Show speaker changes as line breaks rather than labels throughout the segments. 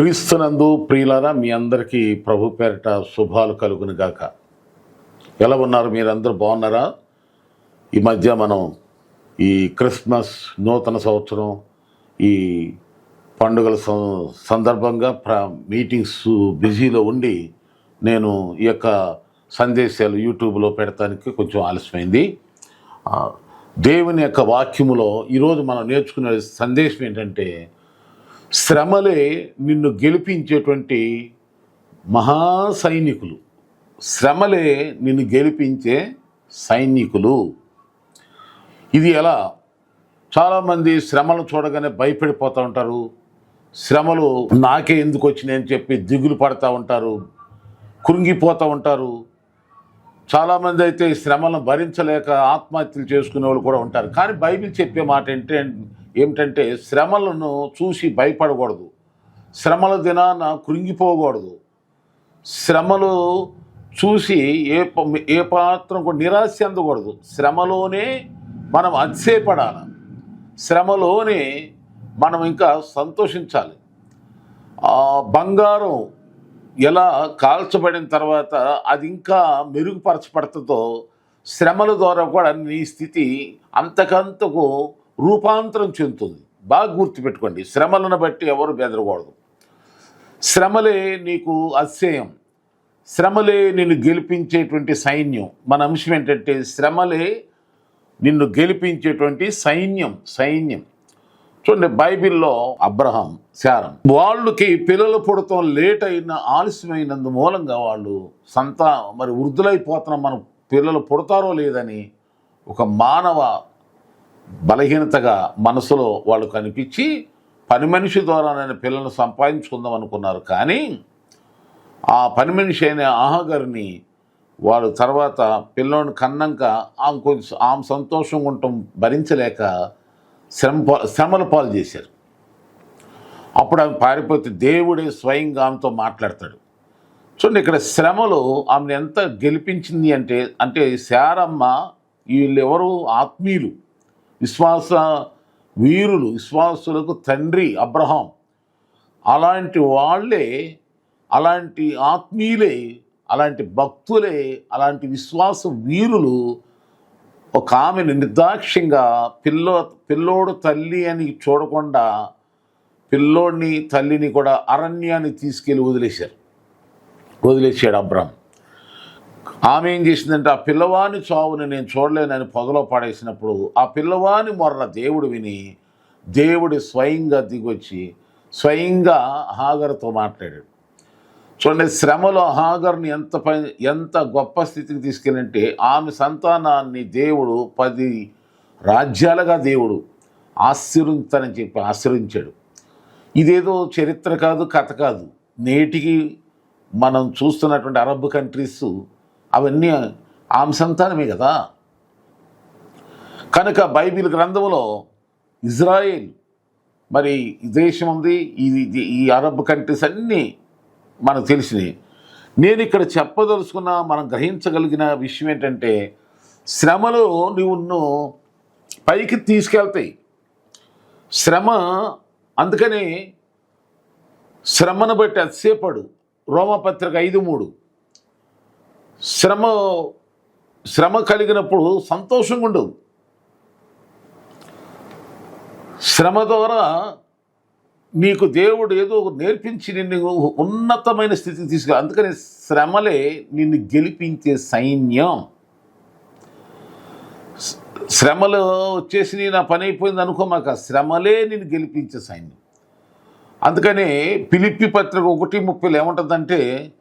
క్రీస్తునందు ప్రియులారా మీ అందరికీ ప్రభు పేరిట శుభాలు కలుగును గాక. ఎలా ఉన్నారు మీరందరూ? బాగున్నారా? ఈ మధ్య మనం ఈ క్రిస్మస్ నూతన సంవత్సరం ఈ పండుగల సందర్భంగా ప్ర మీటింగ్స్ బిజీలో ఉండి నేను ఈ యొక్క సందేశాలు యూట్యూబ్లో పెడతానికి కొంచెం ఆలస్యమైంది. దేవుని యొక్క వాక్యములో ఈరోజు మనం నేర్చుకునే సందేశం ఏంటంటే శ్రమలే నిన్ను గెలిపించేటువంటి మహా సైనికులు శ్రమలే నిన్ను గెలిపించే సైనికులు. ఇది ఎలా? చాలామంది శ్రమలు చూడగానే భయపడిపోతూ ఉంటారు. శ్రమలు నాకే ఎందుకు వచ్చినాయని చెప్పి దిగులు పడతా ఉంటారు. కృంగిపోతూ ఉంటారు. చాలామంది అయితే ఈ శ్రమలను భరించలేక ఆత్మహత్యలు చేసుకునే వాళ్ళు కూడా ఉంటారు. కానీ బైబిల్ చెప్పే మాట ఏంటంటే ఏమిటంటే శ్రమలను చూసి భయపడకూడదు. శ్రమల దినాన కృంగిపోకూడదు. శ్రమలు చూసి ఏ ఏ పాత్రం కూడా నిరాశ చెందకూడదు. శ్రమలోనే మనం అతిశయపడాలి. శ్రమలోనే మనం ఇంకా సంతోషించాలి. బంగారం ఎలా కాల్చబడిన తర్వాత అది ఇంకా మెరుగుపరచబడుతుందో శ్రమల ద్వారా కూడా నీ స్థితి అంతకంతకు రూపాంతరం చెందుతుంది. బాగా గుర్తుపెట్టుకోండి. శ్రమలను బట్టి ఎవరు బెదరకూడదు. శ్రమలే నీకు అశ్చయం శ్రమలే నిన్ను గెలిపించేటువంటి సైన్యం. మన అంశం ఏంటంటే శ్రమలే నిన్ను గెలిపించేటువంటి సైన్యం సైన్యం. చూడండి బైబిల్లో అబ్రహం శారం. వాళ్ళకి పిల్లలు పుడతాం లేట్ అయిన ఆలస్యమైనందు మూలంగా వాళ్ళు సంతా మరి వృద్ధులైపోతున్నాం. మనం పిల్లలు పుడతారో లేదని ఒక మానవ బలహీనతగా మనసులో వాళ్ళు కనిపించి పని మనిషి ద్వారా నేను పిల్లలను సంపాదించుకుందాం అనుకున్నారు కానీ ఆ పని మనిషి అయిన ఆహగారిని వారు తర్వాత పిల్లోని కన్నాక ఆమె కొంచెం ఆమె సంతోషంగా ఉండటం భరించలేక శ్రమ శ్రమల పాలు చేశారు. అప్పుడు ఆమె పారిపోతే దేవుడే స్వయంగా ఆమెతో మాట్లాడతాడు. చూడండి ఇక్కడ శ్రమలు ఆమెను ఎంత గెలిపించింది అంటే అంటే శారమ్మ వీళ్ళెవరు? ఆత్మీయులు. విశ్వాస వీరులు విశ్వాసులకు తండ్రి అబ్రహాం. అలాంటి వాళ్ళే అలాంటి ఆత్మీయులే అలాంటి భక్తులే అలాంటి విశ్వాస వీరులు ఒక ఆమెను నిర్దాక్ష్యంగా పిల్లో పిల్లోడు తల్లి అని చూడకుండా పిల్లోడిని తల్లిని కూడా అరణ్యాన్ని తీసుకెళ్ళి వదిలేశారు. వదిలేసాడు అబ్రహం. ఆమె ఏం చేసిందంటే ఆ పిల్లవాని చావుని నేను చూడలేనని పొదలో పడేసినప్పుడు ఆ పిల్లవాని మొర్ర దేవుడు విని దేవుడు స్వయంగా దిగొచ్చి స్వయంగా హాగర్తో మాట్లాడాడు. చూడండి శ్రమలో హాగర్ని ఎంత ప ఎంత గొప్ప స్థితికి తీసుకెళ్ళంటే ఆమె సంతానాన్ని దేవుడు పది రాజ్యాలుగా దేవుడు ఆశీర్వించాలని చెప్పి ఆశ్రయించాడు ఇదేదో చరిత్ర కాదు కథ కాదు. నేటికి మనం చూస్తున్నటువంటి అరబ్ కంట్రీస్ అవన్నీ ఆమె సంతానమే కదా. కనుక బైబిల్ గ్రంథంలో ఇజ్రాయిల్ మరి దేశం ఉంది ఇది ఈ అరబ్ కంట్రీస్ అన్నీ మనకు తెలిసినవి. నేను ఇక్కడ చెప్పదలుచుకున్న మనం గ్రహించగలిగిన విషయం ఏంటంటే శ్రమలు నువ్వు పైకి తీసుకెళ్తాయి. శ్రమ అందుకని శ్రమను బట్టి అతిసేపడు రోమపత్రిక ఐదు మూడు. శ్రమ శ్రమ కలిగినప్పుడు సంతోషంగా ఉండదు శ్రమ ద్వారా నీకు దేవుడు ఏదో నేర్పించి నిన్ను ఉన్నతమైన స్థితికి తీసుకు అందుకని శ్రమలే నిన్ను గెలిపించే సైన్యం. శ్రమలు వచ్చేసి నీ నా పని అయిపోయింది అనుకోమాక శ్రమలే నిన్ను గెలిపించే సైన్యం. అందుకని పిలిపి పత్రిక ఒకటి ముప్పైలో ఏముంటుందంటే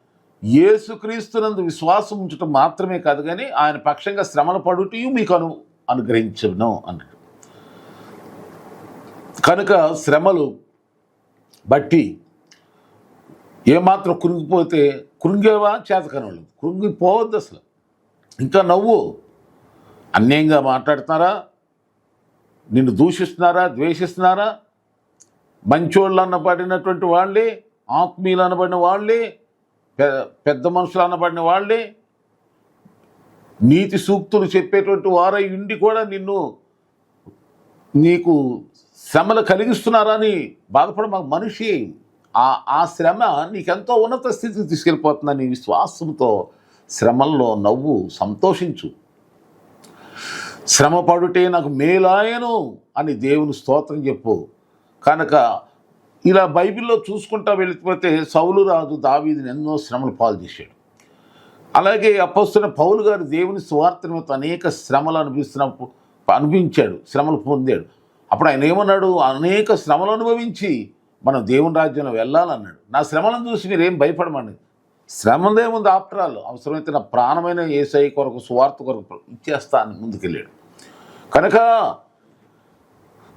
ఏసుక్రీస్తునందు విశ్వాసం ఉంచడం మాత్రమే కాదు కానీ ఆయన పక్షంగా శ్రమలు పడుటూ మీకు అను అనుగ్రహించను అన్నాడు. కనుక శ్రమలు బట్టి ఏమాత్రం కృంగిపోతే కృంగేవా? చేతకనవాళ్ళు కృంగిపోవద్దు అసలు. ఇంకా నవ్వు. అన్యాయంగా మాట్లాడుతున్నారా? నిన్ను దూషిస్తున్నారా? ద్వేషిస్తున్నారా? మంచోళ్ళు అనబడినటువంటి వాళ్ళే ఆత్మీయులు అనబడిన వాళ్ళే పెద్ద మనుషులు అనబడిన వాళ్ళే. నీతి సూక్తులు చెప్పేటువంటి వారై ఉండి కూడా నిన్ను నీకు శ్రమలు కలిగిస్తున్నారా అని బాధపడ మాకు మనిషి. ఆ ఆ శ్రమ నీకెంతో ఉన్నత స్థితికి తీసుకెళ్ళిపోతుందని విశ్వాసంతో శ్రమల్లో నవ్వు సంతోషించు. శ్రమ పడుటే నాకు మేలాయను అని దేవుని స్తోత్రం చెప్పు. కనుక ఇలా బైబిల్లో చూసుకుంటా వెళ్ళిపోతే సౌలు రాజు దావీదిని ఎన్నో శ్రమలు పాలు చేశాడు. అలాగే అప్పస్తున్న పౌలు గారు దేవుని స్వార్థ నిమిత్తం అనేక శ్రమలు అనిపిస్తున్న అనిపించాడు శ్రమలు పొందాడు. అప్పుడు ఆయన ఏమన్నాడు? అనేక శ్రమలు అనుభవించి మనం దేవుని రాజ్యంలో వెళ్ళాలన్నాడు. నా శ్రమలను చూసి మీరేం భయపడమండి. శ్రమదేముంది ముందు ఆల్ అవసరమైతే నా ప్రాణమైన ఏసఐ కొరకు స్వార్థ కొరకు ఇచ్చేస్తా అని ముందుకెళ్ళాడు. కనుక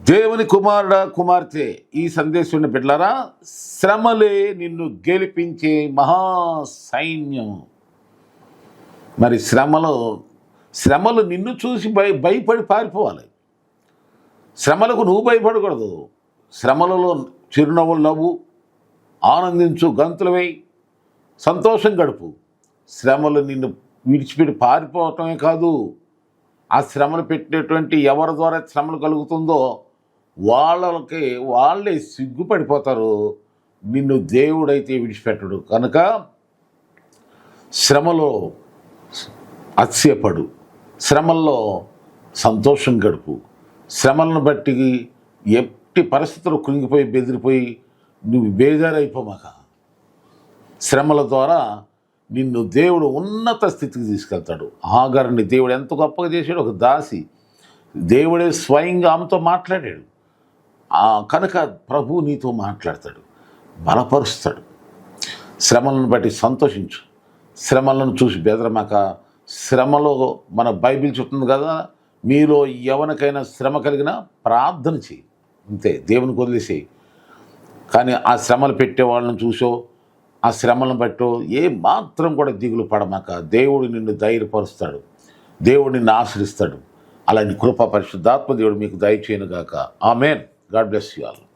దేవుని కుమారుడ కుమార్తె ఈ సందేశం బిడ్డలారా శ్రమలే నిన్ను గెలిపించే మహా సైన్యం మరి శ్రమలు శ్రమలు నిన్ను చూసి భయ భయపడి పారిపోవాలి. శ్రమలకు నువ్వు భయపడకూడదు. శ్రమలలో చిరునవ్వులు నవ్వు ఆనందించు గంతులు సంతోషం గడుపు. శ్రమలు నిన్ను విడిచిపెట్టి పారిపోవటమే కాదు ఆ శ్రమలు పెట్టినటువంటి ఎవరి ద్వారా శ్రమలు కలుగుతుందో వాళ్ళకి వాళ్ళే సిగ్గుపడిపోతారు. నిన్ను దేవుడైతే విడిచిపెట్టడు. కనుక శ్రమలో అస్యపడు. శ్రమల్లో సంతోషం గడుపు. శ్రమలను బట్టి ఎట్టి పరిస్థితులు కృంగిపోయి బెదిరిపోయి నువ్వు బేజారైపోమాక. శ్రమల ద్వారా నిన్ను దేవుడు ఉన్నత స్థితికి తీసుకెళ్తాడు. ఆగారిని దేవుడు ఎంత గొప్పగా చేశాడు ఒక దాసి. దేవుడే స్వయంగా ఆమెతో మాట్లాడాడు. కనుక ప్రభు నీతో మాట్లాడతాడు బలపరుస్తాడు. శ్రమలను బట్టి సంతోషించు. శ్రమలను చూసి బెదరమాక శ్రమలో మన బైబిల్ చెప్తుంది కదా మీలో ఎవరికైనా శ్రమ కలిగినా ప్రార్థన చేయి. అంతే దేవుని వదిలేసేయి. కానీ ఆ శ్రమలు పెట్టే వాళ్ళని చూసో ఆ శ్రమలను బట్టో ఏ మాత్రం కూడా దిగులు పడమాక దేవుడు నిన్ను ధైర్యపరుస్తాడు. దేవుడు నిన్ను ఆశ్రయిస్తాడు. అలాంటి కృప పరిశుద్ధాత్మ దేవుడు మీకు దయచేయను గాక amen. God bless you all.